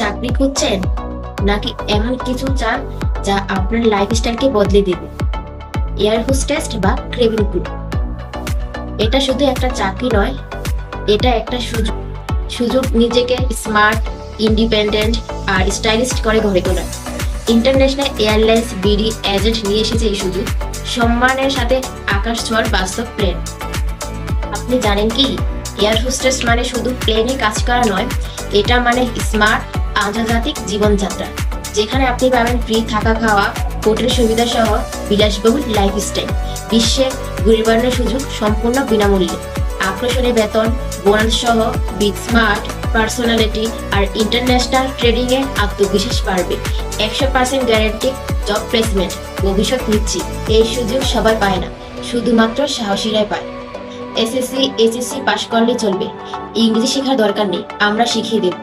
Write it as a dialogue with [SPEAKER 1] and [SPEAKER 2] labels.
[SPEAKER 1] চাকরি খুঁজছেন নাকি এমন কিছু চান যা আপনার লাইফস্টাইলকে বদলে দেবে? এয়ার হোস্টেস বা ক্রেভিং ক্রু এটা শুধু একটা চাকরি নয়, এটা একটা সুযোগ সুযোগ নিজেকে স্মার্ট ইন্ডিপেন্ডেন্ট আর স্টাইলিস্ট করে গড়ে তোলা। ইন্টারন্যাশনাল এয়ারলাইন্স বিডি এজেন্ট নিয়ে এসেছে এই সুযোগ। সম্মানের সাথে আকাশ ছোঁয়ার বাস্তব প্লেন। আপনি জানেন কি? এয়ার হোস্টেস মানে শুধু প্লেনে কাজ করা নয়, এটা মানে স্মার্ট আন্তর্জাতিক জীবনযাত্রা, যেখানে আপনি পাবেন ফ্রি থাকা খাওয়া, হোটেল সুবিধা সহ বিলাসবহুল লাইফস্টাইল বিশ্বে ঘুরে বেড়ানোর সুযোগ সম্পূর্ণ বিনামূল্যে। আকর্ষণীয় বেতন বোনাস সহ বিগ স্মার্ট পার্সোনালিটি আর ইন্টারন্যাশনাল ট্রেডিং এ আত্মবিশ্বাস বাড়বে। একশো পার্সেন্ট গ্যারেন্টি জব প্লেসমেন্ট ভবিষ্যৎ নিচ্ছি এই সুযোগ সবাই পায় না, শুধুমাত্র সাহসীরাই পায়। এসএসসি এসএসসি পাশ করলে চলবে। ইংরেজি শেখার দরকার নেই, আমরা শিখিয়ে দেব।